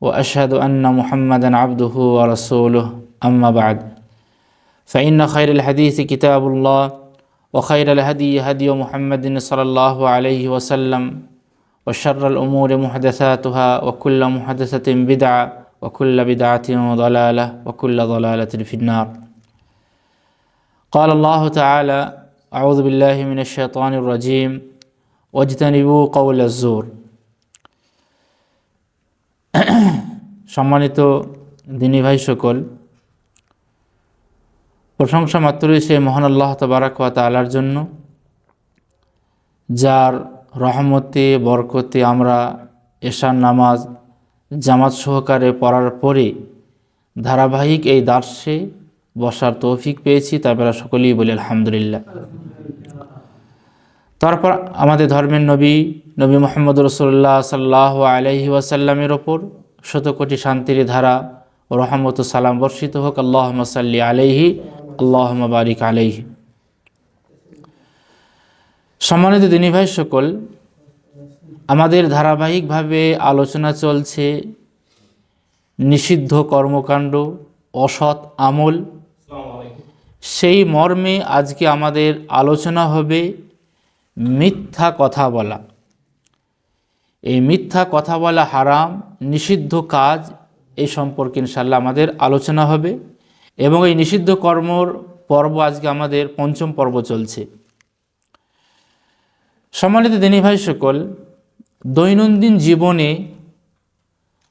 وأشهد أن محمدا عبده ورسوله. أما بعد فإن خير الحديث كتاب الله وخير الهدي هدي محمد صلى الله عليه وسلم وشر الأمور محدثاتها وكل محدثة بدعة وكل بدعة ضلالة وكل ضلالة في النار. قال الله تعالى أعوذ بالله من الشيطان الرجيم واجتنبوا قول الزور. সম্মানিত দিনী ভাই সকল, প্রশংসা মাত্রই সে মহান আল্লাহ তবারাক ওয়া তালার জন্য, যার রহমতে, বরকতে আমরা এশার নামাজ জামাত সহকারে পড়ার পরে ধারাবাহিক এই দার্সে বসার তৌফিক পেয়েছি তারপরে সকলেই বলি আলহামদুলিল্লাহ। তারপর আমাদের ধর্মের নবী নবী মোহাম্মদ রসুল্লাহ সাল্লাহ আলহি ওয়াসাল্লামের ওপর শত কোটি শান্তির ধারা ও রহমত সালাম বর্ষিত হোক। আল্লাহ সাল্লি আলহি আল্লাহ বারিক আলহি সম্মানিত দিনী ভাই সকল, আমাদের ধারাবাহিকভাবে আলোচনা চলছে নিষিদ্ধ কর্মকাণ্ড, অসৎ আমল। সেই মর্মে আজকে আমাদের আলোচনা হবে মিথ্যা কথা বলা। এই মিথ্যা কথা বলা হারাম, নিষিদ্ধ কাজ, এই সম্পর্কে ইনশাল্লাহ আমাদের আলোচনা হবে। এবং এই নিষিদ্ধ কর্মর পর্ব আজকে আমাদের পঞ্চম পর্ব চলছে। সম্মানিত দিনী ভাই সকল, দৈনন্দিন জীবনে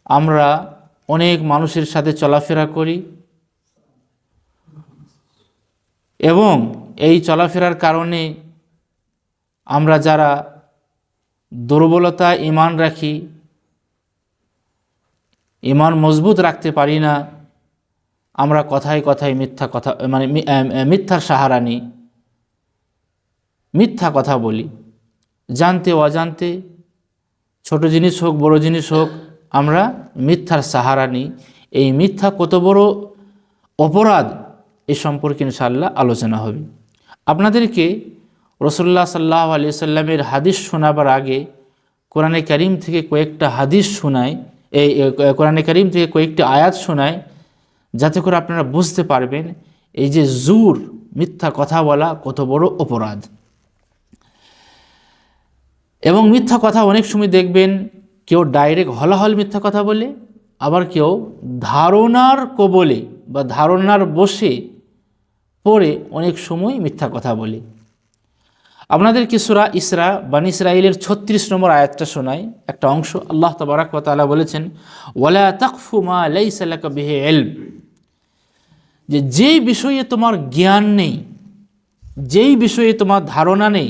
আমরা অনেক মানুষের সাথে চলাফেরা করি। এবং এই চলাফেরার কারণে আমরা যারা দুর্বলতা ইমান রাখি, ইমান মজবুত রাখতে পারি না, আমরা কথায় কথায় মিথ্যা কথা মানে মিথ্যার সাহারা নিই মিথ্যা কথা বলি। জানতে অজান্তে, ছোট জিনিস হোক, বড় জিনিস হোক, আমরা মিথ্যার সাহারা নিই এই মিথ্যা কত বড় অপরাধ, এ সম্পর্কে ইনশাল্লাহ আলোচনা হবে। আপনাদেরকে রসুল্লাহ সাল্লাহ আলি সাল্লামের হাদিস শোনাবার আগে কোরআনে করিম থেকে কয়েকটা হাদিস শোনায় এই কোরআনে করিম থেকে কয়েকটি আয়াত শোনায়, যাতে করে আপনারা বুঝতে পারবেন এই যে জুর, মিথ্যা কথা বলা কত বড় অপরাধ। এবং মিথ্যা কথা অনেক সময় দেখবেন কেউ ডাইরেক্ট হলাহল মিথ্যা কথা বলে, আবার কেউ ধারণার কবলে বা ধারণার বসে পড়ে অনেক সময় মিথ্যা কথা বলে। আপনাদেরকে সুরা ইসরা, বান ইসরাইলের ছত্রিশ নম্বর আয়াতটা শোনায়? একটা অংশ আল্লাহ তবারাক তালা বলেছেন, ওয়ালা তাকফু মা লাইসালাকা বিহে এল যে যেই বিষয়ে তোমার জ্ঞান নেই, যেই বিষয়ে তোমার ধারণা নেই,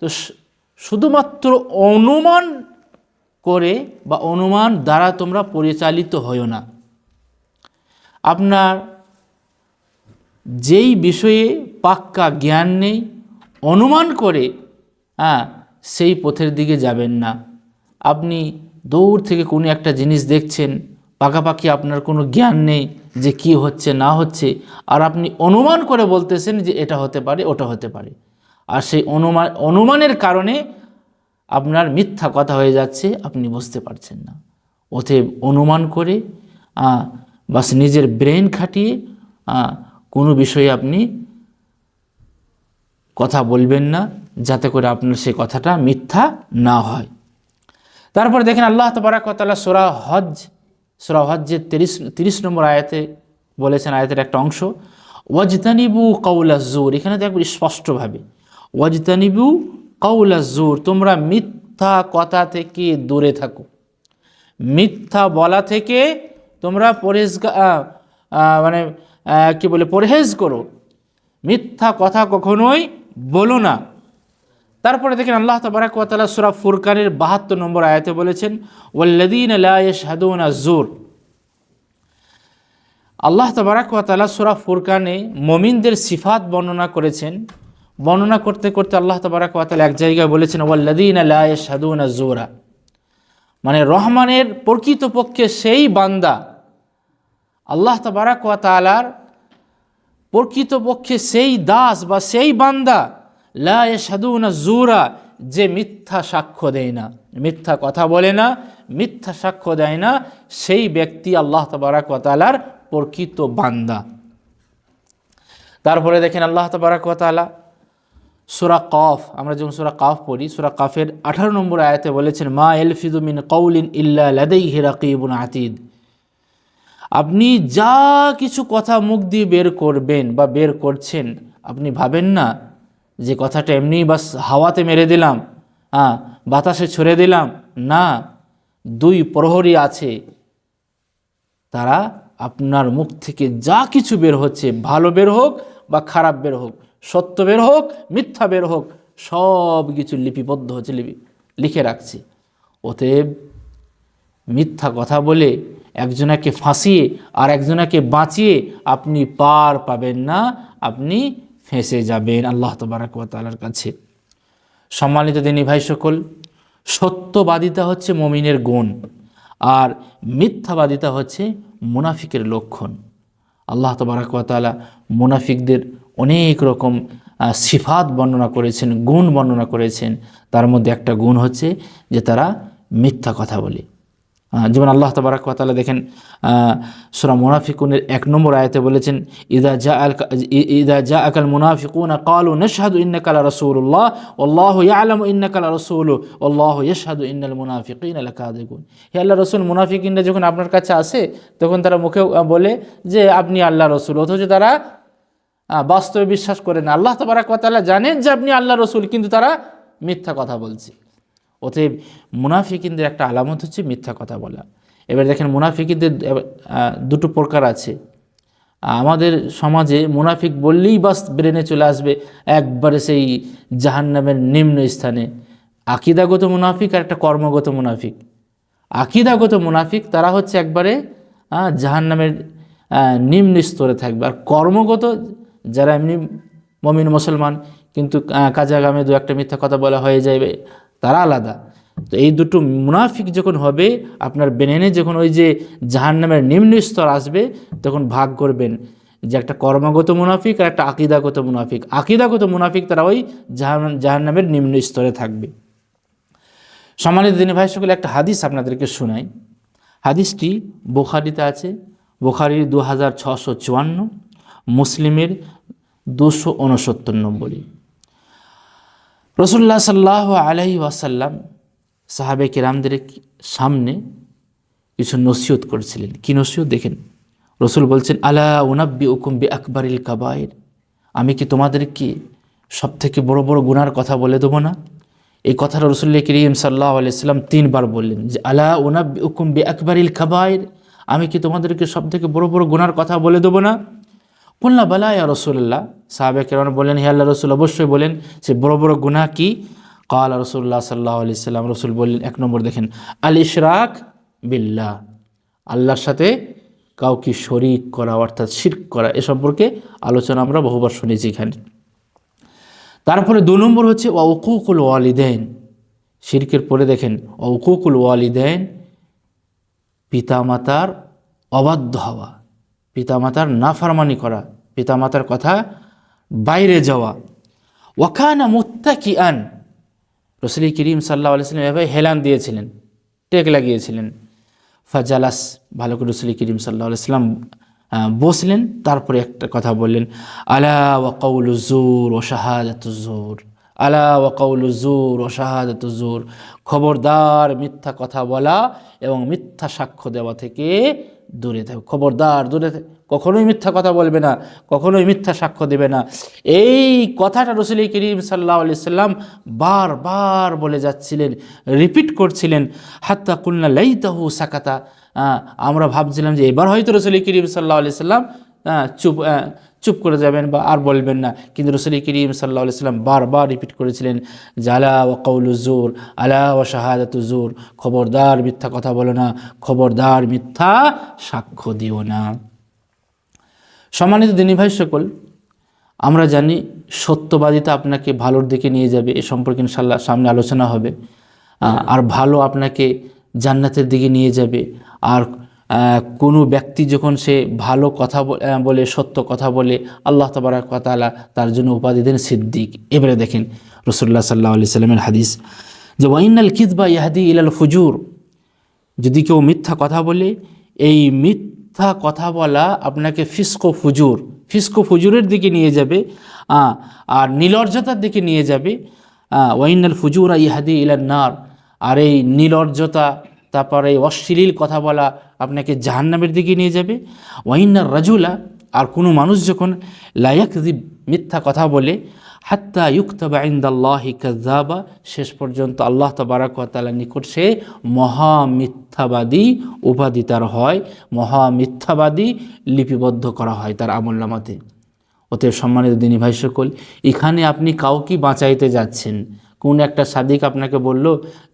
তো শুধুমাত্র অনুমান করে বা অনুমান দ্বারা তোমরা পরিচালিত হও না। আপনার যেই বিষয়ে পাক্কা জ্ঞান নেই অনুমান করে হ্যাঁ সেই পথের দিকে যাবেন না। আপনি দৌড় থেকে কোনো একটা জিনিস দেখছেন, পাকাপাকি আপনার কোনো জ্ঞান নেই যে কি হচ্ছে, না হচ্ছে, আর আপনি অনুমান করে বলতেছেন যে এটা হতে পারে, ওটা হতে পারে। আর সেই অনুমান অনুমানের কারণে আপনার মিথ্যা কথা হয়ে যাচ্ছে, আপনি বুঝতে পারছেন না। ওতে অনুমান করে বাস নিজের ব্রেন খাটিয়ে কোনো বিষয়ে আপনি কথা বলবেন না, যাতে করে আপনার সেই কথাটা মিথ্যা না হয়। তারপর দেখেন আল্লাহ তবরাকতালা সোরা হজ সোরা হজ্জের তিরিশ তিরিশ নম্বর আয়াতে বলেছেন, আয়াতের একটা অংশ, ওয়াজতানিবু কৌলা জোর এখানে তো দেখবেন স্পষ্টভাবে, ওয়াজতানিবু কৌলা জোর তোমরা মিথ্যা কথা থেকে দূরে থাকো। মিথ্যা বলা থেকে তোমরা পরেজ মানে কি বলে, পরহেজ করো। মিথ্যা কথা কখনোই বলো না। তারপরে দেখেন আল্লাহ তবরাকালা সুরা ফুরকানের বাহাত্তর নম্বর আয়াতে বলেছেন ওল্লাদিন আলায়শাদুন জোর আল্লাহ তবারাকালা সুরা ফুরকানে মমিনদের সিফাত বর্ণনা করেছেন। বর্ণনা করতে করতে আল্লাহ তবারাকালা এক জায়গায় বলেছেন ওয়াল্লাদিন আল্লাহ সাদুন জোরা মানে রহমানের প্রকৃতপক্ষে সেই বান্দা আল্লাহ তবারাকালার প্রকৃতপক্ষে সেই দাস বা সেই বান্দা, লা সাদুনা জুরা, যে মিথ্যা সাক্ষ্য দেয় না। মিথ্যা কথা বলে না, মিথ্যা সাক্ষ্য দেয় না, সেই ব্যক্তি আল্লাহ তবারাকালার প্রকৃত বান্দা। তারপরে দেখেন আল্লাহ তবারাকালা সুরা কফ, আমরা যখন সুরা কাফ পড়ি, সুরা কাফের আঠারো নম্বর আয়াতে বলেছেন, মা এলফিদু মিন কৌলিন ইল্লা লাদাই হিরাকিবুন আতিদ। আপনি যা কিছু কথা মুখ দিয়ে বের করবেন বা বের করছেন, আপনি ভাবেন না যে কথাটা এমনি বাস হাওয়াতে মেরে দিলাম হ্যাঁ বাতাসে ছড়ে দিলাম। না, দুই প্রহরী আছে। তারা আপনার মুখ থেকে যা কিছু বের হচ্ছে, ভালো বের হোক বা খারাপ বের হোক, সত্য বের হোক, মিথ্যা বের হোক, সব কিছু লিপিবদ্ধ হচ্ছে, লিপি, লিখে রাখছে। অতএব মিথ্যা কথা বলে একজনাকে ফাঁসিয়ে আর একজনাকে বাঁচিয়ে আপনি পার পাবেন না, আপনি ফেঁসে যাবেন আল্লাহ তবারকালার কাছে। সম্মানিত দিনী ভাই সকল, সত্যবাদিতা হচ্ছে মমিনের গুণ আর মিথ্যাবাদিতা হচ্ছে মুনাফিকের লক্ষণ। আল্লাহ তবারকালা মুনাফিকদের অনেক রকম সিফাত বর্ণনা করেছেন, গুণ বর্ণনা করেছেন। তার মধ্যে একটা গুণ হচ্ছে যে তারা মিথ্যা কথা বলে। যেমন আল্লাহ তবারাক তাআলা দেখেন সুরা মুনাফিকুনের এক নম্বর আয়তে বলেছেন, ইদা জা আল ইদা জা আকাল মুনাফিকুন কালু নশহাদু ইন্নাকা লা রাসূলুল্লাহ আল্লাহু ইয়ালামু ইন্নাকা লা রাসূলু আল্লাহু ইয়াশহাদু ইন্নাল মুনাফিকিনা লাকাযিবুন। হে আল্লাহ রসুল, মুনাফিকিনরা যখন আপনার কাছে আসে, তখন তারা মুখে বলে যে, আপনি আল্লাহ রসুল। অথচ তারা বাস্তবে বিশ্বাস করে না। আল্লাহ তবারাক তাআলা জানেন যে, আপনি আল্লাহ রসুল। কিন্তু তারা মিথ্যা কথা বলছে। অতএব মুনাফিকিনদের একটা আলামত হচ্ছে মিথ্যা কথা বলা। এবার দেখেন মুনাফিকিদের আহ, দুটো প্রকার আছে। আমাদের সমাজে মুনাফিক বললেই বাস ব্রেনে চলে আসবে একবারে সেই জাহান্নামের নিম্ন স্থানে। আকিদাগত মুনাফিক আর একটা কর্মগত মুনাফিক। আকিদাগত মুনাফিক তারা হচ্ছে একবারে জাহান্নামের নিম্ন স্তরে থাকবে। আর কর্মগত যারা এমনি মমিন মুসলমান কিন্তু আহ, কাজা দু একটা মিথ্যা কথা বলা হয়ে যাবে তারা আলাদা। তো এই দুটো মুনাফিক যখন হবে, আপনার বেনেনে যখন ওই যে জাহান্নামের নিম্ন স্তর আসবে, তখন ভাগ করবেন যে একটা কর্মগত মুনাফিক আর একটা আকিদাগত মুনাফিক। আকিদাগত মুনাফিক তারা ওই জাহান, জাহান্নামের নিম্ন স্তরে থাকবে। সম্মানিত দিনী ভাই সকলে, একটা হাদিস আপনাদেরকে শোনাই। হাদিসটি বোখারিতে আছে। বোখারির দু হাজার ছশো চুয়ান্ন, মুসলিমের দুশো উনসত্তর নম্বরই। রসুল্লাহ সাল্লাহ আলাহি ওয়াসাল্লাম সাহাবে কিরামদের সামনে কিছু নসিহত করেছিলেন। কি নসিহত? দেখেন, রসুল বলছেন, আলা উনাব্বি উকুম বি আকবরিল কাবায়ের আমি কি তোমাদেরকে সব থেকে বড় বড় গুনার কথা বলে দেবো না? এই কথাটা রসুল্লাহ করিম সাল্লাহ আলাইসাল্লাম তিনবার বললেন যে, আলা উনাব্বি উকুম বি আকবরিল কাবায়ের আমি কি তোমাদেরকে সব থেকে বড় বড় গুনার কথা বলে দেবো না? বললা বালা ইয়া রসুল্লাহ সাহাবে কেরাম বললেন, হে আল্লাহ রসুল, অবশ্যই বলেন, সে বড় বড় গুনাহ কি? কাল রসুল্লাহ সাল্লাহ আলি সাল্লাম রসুল বললেন, এক নম্বর দেখেন, আল ইশরাক বিল্লাহ, আল্লাহর সাথে কাউকে শরিক করা, অর্থাৎ শির্ক করা, এ সম্পর্কে আলোচনা আমরা বহুবার শুনেছি এখানে। তারপরে দু নম্বর হচ্ছে অকুকুল ওয়ালিদেন শিরকের পরে দেখেন অকুকুল ওয়ালিদেন পিতামাতার অবাধ্য হওয়া, পিতামাতার নাফারমানি করা, পিতামাতার কথা বাইরে যাওয়া। ওয়াখানা মুত্তাকি আন রসুলি করিম সাল্লাহ আলাইসাল্লাম এভাবে হেলান দিয়েছিলেন, টেক লাগিয়েছিলেন। ফাজালাস, ভালো করে রসুলি করিম সাল্লাহ আলাইসাল্লাম বসলেন, তারপরে একটা কথা বললেন, আলা ওয়াকাউল জোর ও শাহাদাত জোর আলা ওয়াকাউল জোর ও শাহাদাত জোর খবরদার মিথ্যা কথা বলা এবং মিথ্যা সাক্ষ্য দেওয়া থেকে দূরে থাকো, খবরদার দূরে থাক- কখনোই মিথ্যা কথা বলবে না, কখনোই মিথ্যা সাক্ষ্য দেবে না। এই কথাটা রসুল করিম সাল্লাহ আলি সাল্লাম বারবার বলে যাচ্ছিলেন, রিপিট করছিলেন, হাত্তা কুলনা লাইতাহু সাকাতা। আমরা ভাবছিলাম যে এবার হয়তো রসুল করিম সাল্লাহ আলি সাল্লাম চুপ চুপ করে যাবেন বা আর বলবেন না। কিন্তু রসুল করিম সাল্লাহ সাল্লাম বারবার রিপিট করেছিলেন যে আলা ও কৌলুজুর আলা ও শাহাদাতুজুর খবরদার মিথ্যা কথা বলো না, খবরদার মিথ্যা সাক্ষ্য দিও না। সম্মানিত দিনী ভাই সকল, আমরা জানি সত্যবাদিতা আপনাকে ভালোর দিকে নিয়ে যাবে, এ সম্পর্কে ইনশাল্লাহ সামনে আলোচনা হবে। আর ভালো আপনাকে জান্নাতের দিকে নিয়ে যাবে। আর কোনো ব্যক্তি যখন সে ভালো কথা বলে সত্য কথা বলে, আল্লাহ তবরাক তাআলা তার জন্য উপাধি দেন সিদ্দিক। এবারে দেখেন রসুল্লাহ সাল্লাহ আলি সাল্লামের হাদিস যে ওয়াইনাল কিদবা ইয়াহাদি ইলাল ফুজুর যদি কেউ মিথ্যা কথা বলে, এই মিথ্যা কথা বলা আপনাকে ফিসকো ফুজুর, ফিসকো ফুজুরের দিকে নিয়ে যাবে আর নিলর্জতার দিকে নিয়ে যাবে ওয়াইনাল ফুজুরা ইহাদি ইলান নার, আর এই নিলর্জতা, তারপরে এই অশ্লীল কথা বলা আপনাকে জাহান্নামের দিকে নিয়ে যাবে ওয়াইনার রাজুলা, আর কোনো মানুষ যখন লায়াক মিথ্যা কথা বলে হাত্তা ইউক্তাবা ইন্দাল্লাহি কাজাবা শেষ পর্যন্ত আল্লাহ তবারাক তালার নিকট সে মহা মিথ্যাবাদী উপাধি তার হয় মহা মিথ্যাবাদী লিপিবদ্ধ করা হয় তার আমল্লামাতে অতএব সম্মানিত দিনী ভাই সকল, এখানে আপনি কাউকে বাঁচাইতে যাচ্ছেন। কোন একটা সাদিক আপনাকে বলল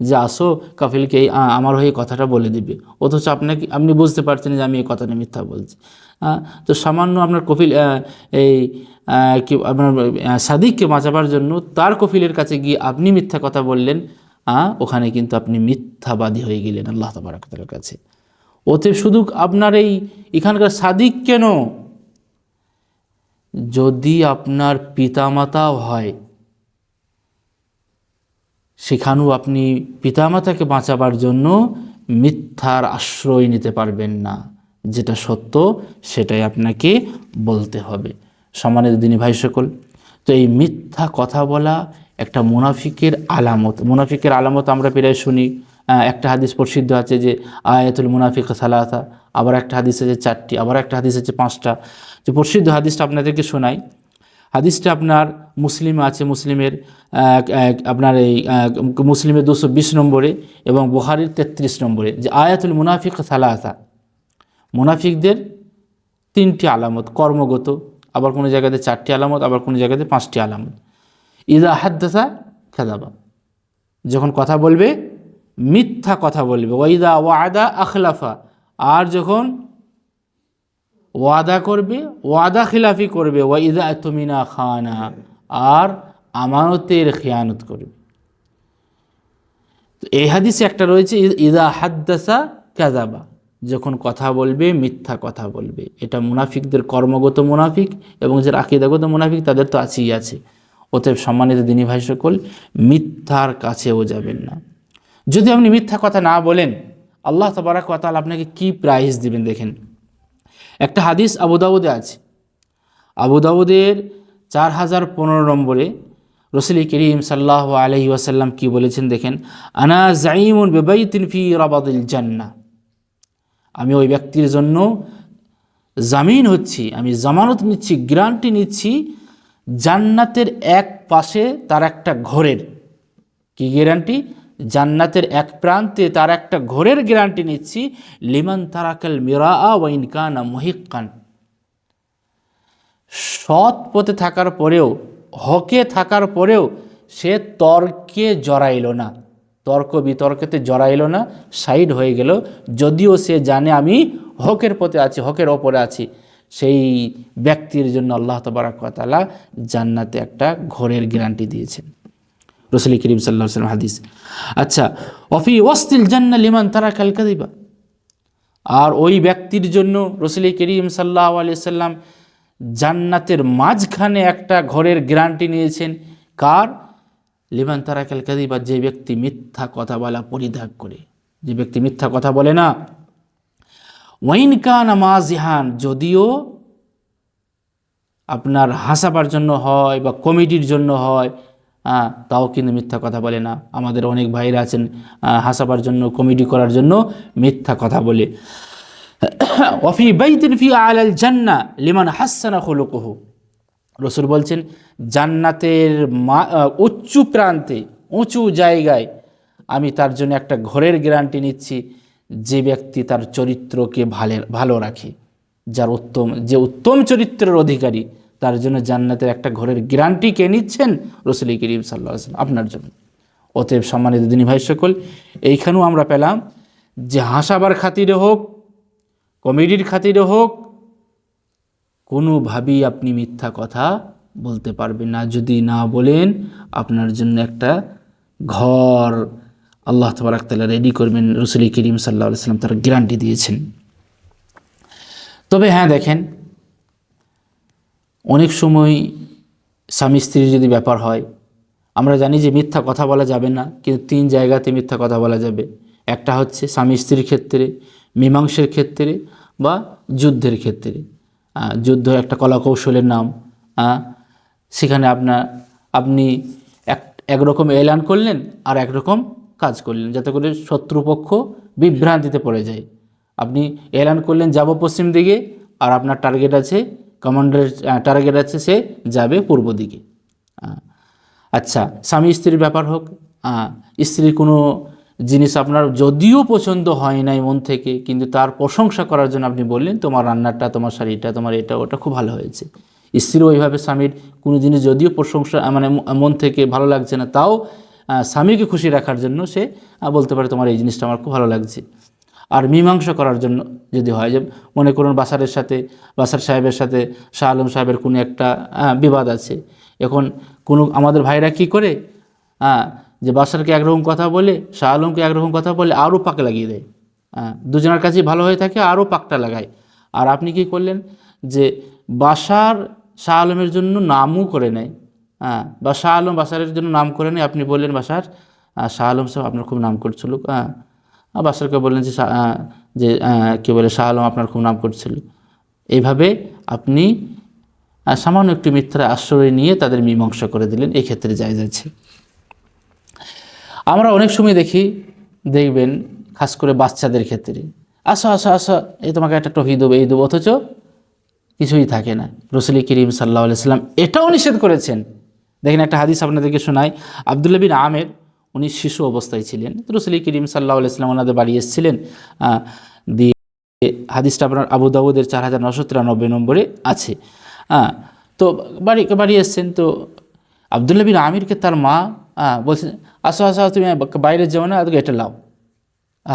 যে, আসো, কাফিলকে আমার হয়ে কথাটা বলে দিবে। অথচ আপনাকে, আপনি বুঝতে পারছেন যে আমি এই কথাটা মিথ্যা বলছি। তো সামান্য আপনার কফিল এই কি, আপনার সাদিককে বাঁচাবার জন্য তার কফিলের কাছে গিয়ে আপনি মিথ্যা কথা বললেন ওখানে কিন্তু আপনি মিথ্যাবাদী হয়ে গেলেন আল্লাহ তাবারাকাতার কাছে। ওতে শুধু আপনার এই এখানকার সাদিক কেন? যদি আপনার পিতামাতাও হয়, সেখানেও আপনি পিতামাতাকে বাঁচাবার জন্য মিথ্যার আশ্রয় নিতে পারবেন না। যেটা সত্য, সেটাই আপনাকে বলতে হবে। সম্মানিত দিনী ভাই সকল, তো এই মিথ্যা কথা বলা একটা মুনাফিকের আলামত। মুনাফিকের আলামত আমরা প্রায় শুনি। একটা হাদিস প্রসিদ্ধ আছে যে, আয়াতুল মুনাফিক সালাথা আবার একটা হাদিস আছে চারটি, আবার একটা হাদিস আছে পাঁচটা। যে প্রসিদ্ধ হাদিসটা আপনাদেরকে শোনাই। হাদিসটা আপনার মুসলিম আছে, মুসলিমের আপনার এই মুসলিমের দুশো বিশ নম্বরে এবং বুহারির তেত্রিশ নম্বরে। যে আয়াতুল মুনাফিক সালাহা মুনাফিকদের তিনটি আলামত, কর্মগত, আবার কোনো জায়গাতে চারটি আলামত, আবার কোনো জায়গাতে পাঁচটি আলামত। ইদা হাদ্দাসা খেদাবা যখন কথা বলবে, মিথ্যা কথা বলবে। ওয়াইদা ওয়াদা আখলাফা। আর যখন ওয়াদা করবে, ওয়াদা খিলাফি করবে ওয়াইদা তুমিনা খানা। আর আমানতের খেয়ানত করবে। এই হাদিসে একটা রয়েছে, ইদা হাদ্দাসা কাজাবা যখন কথা বলবে, মিথ্যা কথা বলবে। এটা মুনাফিকদের কর্মগত মুনাফিক এবং যারা আকিদাগত মুনাফিক তাদের তো আছেই আছে। অতএব সম্মানিত দিনী ভাই সকল, মিথ্যার কাছেও যাবেন না। যদি আপনি মিথ্যা কথা না বলেন, আল্লাহ তবারাক তাআলা আপনাকে কি প্রাইজ দিবেন দেখেন? একটা হাদিস আবু দাউদে আছে। আবু দাউদের চার হাজার পনেরো নম্বরে রসুল করিম সাল্লাহ আলহি ওয়াসাল্লাম কি বলেছেন দেখেন, আনা জাইমুন বেবাইতিন ফি রাবাদিল জান্না আমি ওই ব্যক্তির জন্য জামিন হচ্ছি, আমি জামানত নিচ্ছি গ্যারান্টি নিচ্ছি, জান্নাতের এক পাশে তার একটা ঘরের। কি গ্যারান্টি? জান্নাতের এক প্রান্তে তার একটা ঘরের গ্যারান্টি নিচ্ছি। লিমান তারাকাল মিরা ওয়াইন কানা মহিকান সৎ পথে থাকার পরেও, হকে থাকার পরেও সে তর্কে জড়াইল না। তর্ক বিতর্কেতে জড়াইল না, সাইড হয়ে গেল। যদিও সে জানে আমি হকের পথে আছি, হকের ওপরে আছি, সেই ব্যক্তির জন্য আল্লাহ তবরাকালা জান্নাতে একটা ঘরের গ্যারান্টি দিয়েছেন। রসুল করিম সাল্লাহ সাল্লাম হাদিস। আচ্ছা অফি ওয়াস্তিল জান্না লিমান তারা কালকা দিবা আর ওই ব্যক্তির জন্য রসুল করিম সাল্লাহ আলিয়া সাল্লাম জান্নাতের মাঝখানে একটা ঘরের গ্যারান্টি নিয়েছেন। কার? লিমান তারাকাল কাদিবা যে ব্যক্তি মিথ্যা কথা বলা পরিত্যাগ করে। যে ব্যক্তি মিথ্যা কথা বলে না। ওয়াইন কান মাজিহান যদিও আপনার হাসাবার জন্য হয় বা কমেডির জন্য হয় হ্যাঁ তাও কিন্তু মিথ্যা কথা বলে না। আমাদের অনেক ভাইরা আছেন হাসাবার জন্য কমেডি করার জন্য মিথ্যা কথা বলে। ওফি বাইতিন ফি আল আল জান্না লিমান হাসানা খুলুকুহু। রসুল বলছেন, জান্নাতের মা উঁচু প্রান্তে, উঁচু জায়গায় আমি তার জন্য একটা ঘরের গ্যারান্টি নিচ্ছি, যে ব্যক্তি তার চরিত্রকে ভালো ভালো রাখে, যার উত্তম, যে উত্তম চরিত্রের অধিকারী, তার জন্য জান্নাতের একটা ঘরের গ্যারান্টি কে নিচ্ছেন? রসুল করিম সাল্লাহ সাল্লাম আপনার জন্য। অতএব সম্মানিত দিনী ভাই সকল, এইখানেও আমরা পেলাম যে হাসাবার খাতিরে হোক, কমেডির খাতিরে হোক কোনোভাবেই আপনি মিথ্যা কথা বলতে পারবেন না। যদি না বলেন, আপনার জন্য একটা ঘর আল্লাহ তবরাকতালা রেডি করবেন। রসুল করিম সাল্লাহ সাল্লাম তার গ্যারান্টি দিয়েছেন। তবে হ্যাঁ দেখেন, অনেক সময় স্বামী স্ত্রীর যদি ব্যাপার হয়, আমরা জানি যে মিথ্যা কথা বলা যাবে না, কিন্তু তিন জায়গাতে মিথ্যা কথা বলা যাবে। একটা হচ্ছে স্বামী স্ত্রীর ক্ষেত্রে, মীমাংসের ক্ষেত্রে বা যুদ্ধের ক্ষেত্রে। যুদ্ধ একটা কলা কৌশলের নাম সেখানে আপনার, আপনি এক, একরকম এলান করলেন আর একরকম কাজ করলেন, যাতে করে শত্রুপক্ষ বিভ্রান্তিতে পড়ে যায়। আপনি এলান করলেন যাব পশ্চিম দিকে আর আপনার টার্গেট আছে কমান্ডারের টার্গেট আছে সে যাবে পূর্ব দিকে। আচ্ছা স্বামী স্ত্রীর ব্যাপার হোক স্ত্রীর কোনো জিনিস আপনার যদিও পছন্দ হয় নাই মন থেকে, কিন্তু তার প্রশংসা করার জন্য আপনি বললেন, তোমার রান্নাটা, তোমার শাড়িটা, তোমার এটা, ওটা খুব ভালো হয়েছে। স্ত্রীও ওইভাবে স্বামীর কোনো জিনিস যদিও প্রশংসা মানে মন থেকে ভালো লাগছে না, তাও স্বামীকে খুশি রাখার জন্য সে বলতে পারে, তোমার এই জিনিসটা আমার খুব ভালো লাগছে। আর মীমাংসা করার জন্য যদি হয়, যে মনে করুন বাসারের সাথে, বাসার সাহেবের সাথে, শাহ আলম সাহেবের কোনো একটা বিবাদ আছে। এখন কোনো, আমাদের ভাইরা কি করে যে বাসারকে একরকম কথা বলে শাহ আলমকে একরকম কথা বলে আরও পাক লাগিয়ে দেয়। হ্যাঁ দুজনের কাছেই ভালো হয়ে থাকে আরও পাকটা লাগায়। আর আপনি কি করলেন? যে বাসার শাহ আলমের জন্য নামও করে নেয়। হ্যাঁ বা শাহ আলম বাসারের জন্য নাম করে নেয়। আপনি বললেন বাসার শাহ আলম সাহেব আপনার খুব নাম করছিল। হ্যাঁ বাসারকে বললেন যে যে কি বলে শাহ আলম আপনার খুব নাম করছিল। এইভাবে আপনি সামান্য একটু মিথ্যার আশ্রয় নিয়ে তাদের মীমাংসা করে দিলেন। এই ক্ষেত্রে যায় যাচ্ছে আমরা অনেক সময় দেখি, দেখবেন, খাস করে বাচ্চাদের ক্ষেত্রে। আসো আসো আসো, এই তোমাকে একটা টফি দেবো, এই দেবো, অথচ কিছুই থাকে না। রসুল করিম সাল্লাহ সাল্লাম এটাও নিষেধ করেছেন। দেখেন একটা হাদিস আপনাদেরকে শোনাই। আবদুল্লা বিন আমের, উনি শিশু অবস্থায় ছিলেন। রসুল করিম সাল্লাহ সাল্লাম ওনাদের বাড়ি এসেছিলেন দিয়ে হাদিসটা আপনার আবু দাউদের চার হাজার নশো তিরানব্বই নম্বরে আছে। হ্যাঁ তো বাড়ি বাড়ি এসছেন, তো আবদুল্লা বিন আমিরকে তার মা বলছেন আসো আসো তুমি বাইরে যাও না আদকে এটা লাও।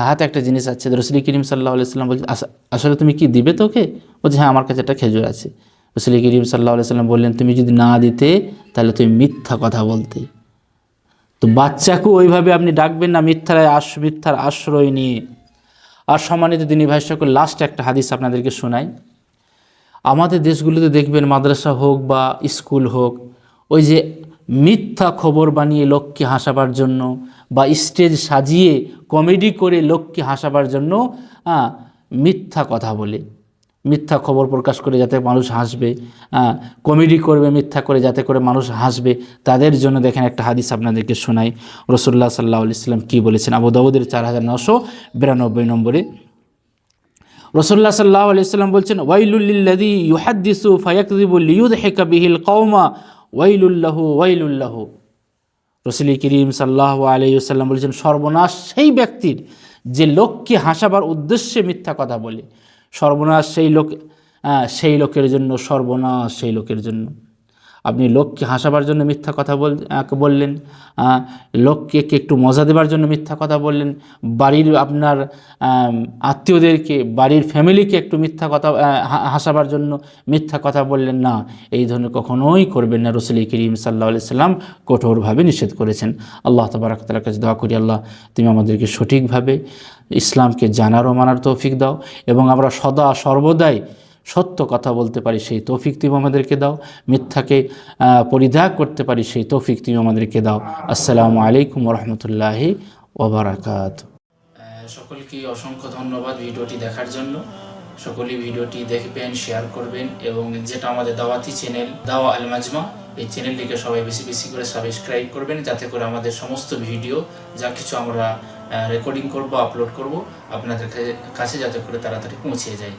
হাতে একটা জিনিস আছে রসুল করিম সাল্লাহ সাল্লাম বলছে আসলে তুমি কি দিবে তোকে? বলছে হ্যাঁ আমার কাছে একটা খেজুর আছে। রসুল করিম সাল্লাহ সাল্লাম বললেন, তুমি যদি না দিতে, তাহলে তুমি মিথ্যা কথা বলতে। তো বাচ্চাকেও ওইভাবে আপনি ডাকবেন না, মিথ্যার আশ, মিথ্যার আশ্রয় নিয়ে। আর সম্মানিত দিনী ভাই সকল লাস্ট একটা হাদিস আপনাদেরকে শোনাই। আমাদের দেশগুলোতে দেখবেন, মাদ্রাসা হোক বা স্কুল হোক, ওই যে মিথ্যা খবর বানিয়ে লোককে হাসাবার জন্য বা স্টেজ সাজিয়ে কমেডি করে লোককে হাসাবার জন্য মিথ্যা কথা বলে। মিথ্যা খবর প্রকাশ করে যাতে মানুষ হাসবে কমেডি করবে, মিথ্যা করে যাতে করে মানুষ হাসবে, তাদের জন্য দেখেন একটা হাদিস আপনাদেরকে শোনাই। রসুল্লাহ সাল্লাহ ইসলাম কী বলেছেন? আবু দাউদের চার হাজার নশো বিরানব্বই নম্বরে। রসুল্লাহ সাল্লাহ আলাইসাল্লাম বলছেন ওয়াইলুল্লিল্লাদি ইউহাদ্দিসু ফায়াকদিবুল ইউদ হেকা বিহিল কৌমা ওয়াইলুল্লাহু ওয়াইলুল্লাহ রসুল করিম সাল্লাহ আলাইসাল্লাম বলেছেন, সর্বনাশ সেই ব্যক্তির যে লোককে হাসাবার উদ্দেশ্যে মিথ্যা কথা বলে। সর্বনাশ সেই লোক সেই লোকের জন্য, সর্বনাশ সেই লোকের জন্য। আপনি লোককে হাসাবার জন্য মিথ্যা কথা বল বললেন লোককে একটু মজা দেবার জন্য মিথ্যা কথা বললেন, বাড়ির আপনার আত্মীয়দেরকে, বাড়ির ফ্যামিলিকে একটু মিথ্যা কথা হাসাবার জন্য মিথ্যা কথা বললেন, না, এই ধরনের কখনোই করবেন না। রসুল করিম সাল্লাহ সাল্লাম কঠোরভাবে নিষেধ করেছেন। আল্লাহ তবরাক তালার কাছে দোয়া করি, আল্লাহ, তুমি আমাদেরকে সঠিকভাবে ইসলামকে জানার ও মানার তৌফিক দাও এবং আমরা সদা সর্বদাই সত্য কথা বলতে পারি, সেই তৌফিক তুমি আমাদেরকে দাও। মিথ্যাকে পরিত্যাগ করতে পারি, সেই তৌফিক তুমি আমাদেরকে দাও। আসসালামু আলাইকুম রহমতুল্লাহি ওবরাকাত সকলকে অসংখ্য ধন্যবাদ ভিডিওটি দেখার জন্য। সকলেই ভিডিওটি দেখবেন শেয়ার করবেন এবং যেটা আমাদের দাওয়াতি চ্যানেল দাওয়া আল মাজমা, এই চ্যানেলটিকে সবাই বেশি বেশি করে সাবস্ক্রাইব করবেন, যাতে করে আমাদের সমস্ত ভিডিও, যা কিছু আমরা রেকর্ডিং করব আপলোড করব, আপনাদের কাছে যাতে করে তাড়াতাড়ি পৌঁছে যায়।